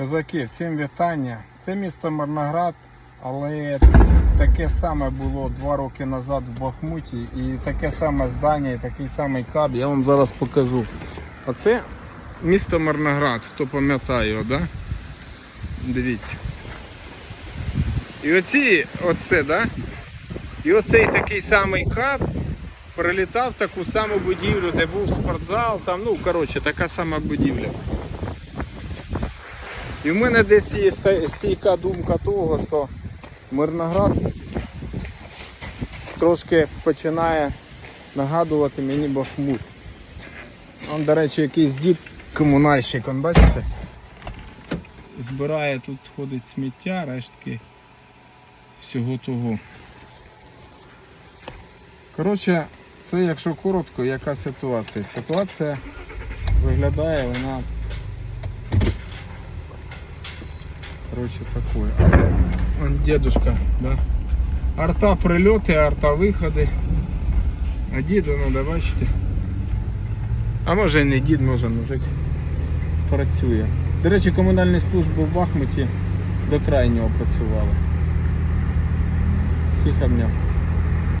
Козаки, всім вітання. Це місто Марноград, але таке саме було два роки назад в Бахмуті. І таке саме здання, і такий самий каб. Я вам зараз покажу. Оце місто Марноград, хто пам'ятає його, да? Дивіться. І оці, оце, да? І оцей такий самий каб прилітав в таку саму будівлю, де був спортзал, там, ну, коротше, така сама будівля. І в мене десь є стійка думка того, що Мирноград трошки починає нагадувати мені Бахмут. Он, до речі, якийсь дід комунальщик, он бачите? Збирає тут ходить сміття, рештки всього того. Коротше, це якщо коротко, яка ситуація? Ситуація виглядає вона короче такое. Он дедушка, да. Арта прильоти, арта виходи. А дід, ну бачити. бачите. А може і не дід, може мужик працює. До речі, комунальні служби в Бахмуті до крайнього працювали. Всіх обняв.